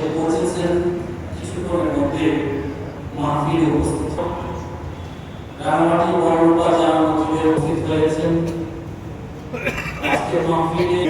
সে পৌঁছেছেন কিছুক্ষণের মধ্যে মাহফিলে উপস্থিত রাঙামাটি বরণবা জামা মসজিদে উপস্থিত হয়েছেন। আজকে মাহফিলে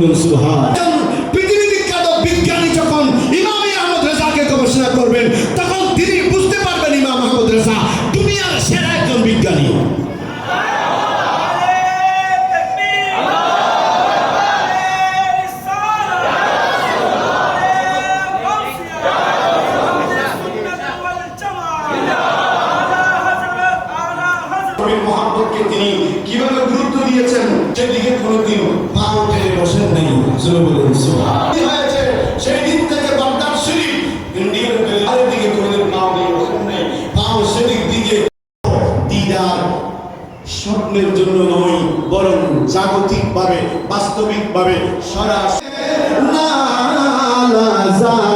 বলুন সুবহান। মহাব্বতকে তিনি কীভাবে গুরুত্ব দিয়েছেন সেদিকে কোনোদিন পা উঠে বসেন নাই হয়েছে সেই দিন থেকে শরীফ ইন্ডিয়ার দিকে কোনোদিন পা উঠে বসেন নাই সেদিক দিকে দিদার স্বপ্নের জন্য নয় বরং জাগতিকভাবে বাস্তবিকভাবে সরাসরি নালাজার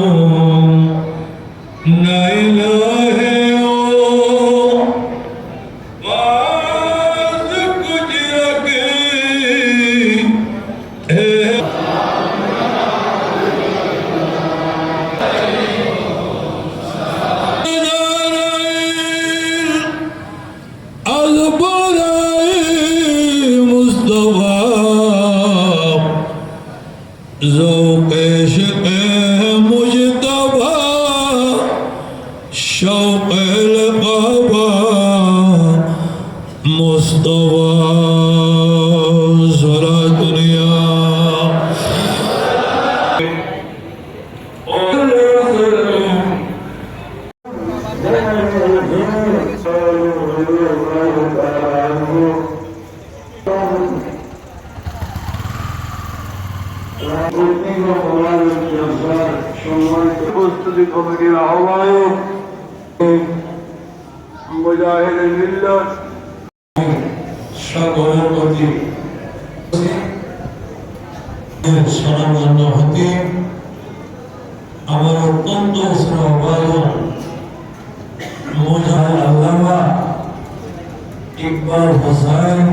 مصطفى زرع دنيا প্রস্তুতি কমিটির আহ্বায়ক মুজাহিদ মিল্লাত সকলের স্মরণান্য হতে আমার অত্যন্ত স্নেহভাজন মুজাহিদ আল্লামা ইকবাল হোসাইন